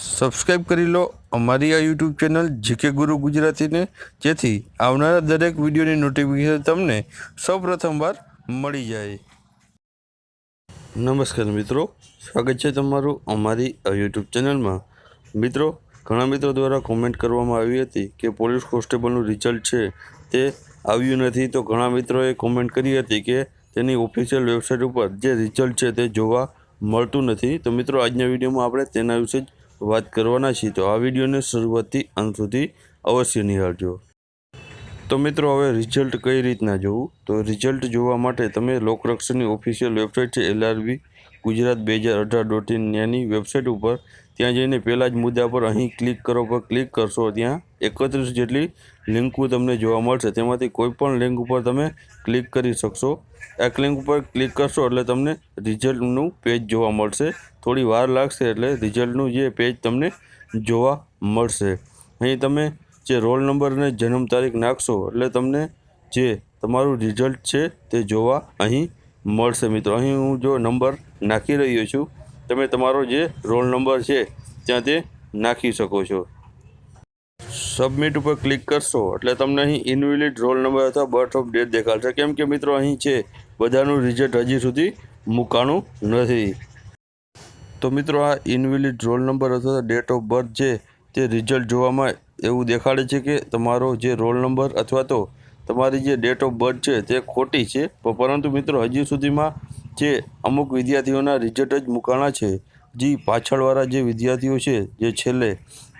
Subscribe કરી લો અમારી આ યુટ્યુબ ચેનલ જીકે ગુરુ ગુજરાતીને. જેથી આવનારા દરેક વિડીયોની નોટિફિકેશન તમને સૌપ્રથમવાર મળી જાય. નમસ્કાર મિત્રો, સ્વાગત છે તમારું અમારી આ યુટ્યુબ ચેનલમાં. મિત્રો, ઘણા મિત્રો દ્વારા કોમેન્ટ કરવામાં આવી હતી કે પોલીસ કોન્સ્ટેબલનું રિઝલ્ટ છે તે આવ્યું નથી. તો ઘણા મિત્રોએ કોમેન્ટ કરી હતી કે તેની ઓફિશિયલ વેબસાઇટ ઉપર જે રિઝલ્ટ છે તે જોવા મળતું નથી. તો મિત્રો, આજના વિડીયોમાં આપણે તેના વિશે જ વાત કરવાના છીએ, તો આ વિડીયોને શરૂઆતથી અંત સુધી અવશ્ય નિહાળજો. તો મિત્રો, હવે રિઝલ્ટ કઈ રીતના જોવું? તો રિઝલ્ટ જોવા માટે તમે લોકરક્ષણની ઓફિશિયલ વેબસાઇટ છે એલઆરબી ગુજરાત બે હજાર અઢાર ડોટ ઇન ત્યાંની વેબસાઇટ ઉપર ત્યાં જઈને પહેલાં જ મુદ્દા પર અહીં ક્લિક કરો, પર ક્લિક કરશો ત્યાં એકત્રીસ જેટલી લિંકો તમને જોવા મળશે. તેમાંથી કોઈ પણ લિંક ઉપર તમે ક્લિક કરી શકશો. આ લિંક ઉપર ક્લિક કરશો એટલે તમને રિઝલ્ટનું પેજ જોવા મળશે. થોડી વાર લાગશે એટલે રિઝલ્ટનું જે પેજ તમને જોવા મળશે. અહીં તમે જે રોલ નંબર અને જન્મ તારીખ નાખશો એટલે તમને જે તમારું રિઝલ્ટ છે તે જોવા અહીં મળશે. મિત્રો, અહીં હું જો નંબર નાખી રહ્યો છું, તમે તમારો જે રોલ નંબર છે ત્યાં તે નાખી શકો છો. સબમિટ ઉપર ક્લિક કરશો, એટલે તમને અહીં ઇનવેલિડ રોલ નંબર અથવા બર્થ ઓફ ડેટ દેખાડશે. કેમ કે મિત્રો, અહીં છે, બધાનું રિઝલ્ટ હજી સુધી મૂકાણું નથી. તો મિત્રો, આ ઇનવેલિડ રોલ નંબર અથવા ડેટ ઓફ બર્થ છે તે રિઝલ્ટ જોવામાં એવું દેખાડે છે કે તમારો જે રોલ નંબર અથવા તો તમારી જે ડેટ ઓફ બર્થ છે તે ખોટી છે. પરંતુ મિત્રો, હજી સુધીમાં જે અમુક વિદ્યાર્થીઓના રિઝલ્ટ જ મૂકાણા છે. જે પાછળવાળા જે વિદ્યાર્થીઓ છે, જે છેલ્લે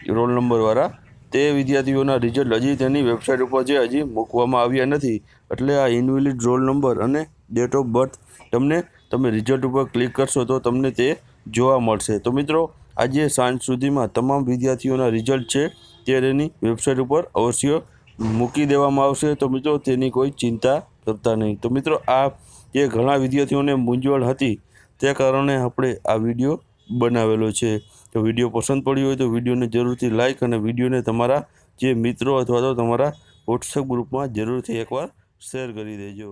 રોલ નંબરવાળા તે વિદ્યાર્થીઓના રિઝલ્ટ હજી તેની વેબસાઇટ ઉપર છે, હજી મૂકવામાં આવ્યા નથી. એટલે આ ઇનવેલિડ રોલ નંબર અને ડેટ ઓફ બર્થ તમને, તમે રિઝલ્ટ ઉપર ક્લિક કરશો તો તમને તે જોવા મળશે. તો મિત્રો, આજે સાંજ સુધીમાં તમામ વિદ્યાર્થીઓના રિઝલ્ટ છે તે તેની વેબસાઇટ ઉપર અવશ્ય મૂકી દેવામાં આવશે. તો મિત્રો, તેની કોઈ ચિંતા કરતા નહીં. તો મિત્રો, આ જે ઘણા વિદ્યાર્થીઓને મૂંઝવણ હતી, તે કારણે આપણે આ વીડિયો બનાવેલો છે. તો વીડિયો પસંદ પડ્યો હોય તો વિડીયોને જરૂરથી લાઇક અને વિડીયોને તમારા જે મિત્રો અથવા તો તમારા વોટ્સએપ ગ્રુપમાં જરૂરથી એકવાર શેર કરી દેજો.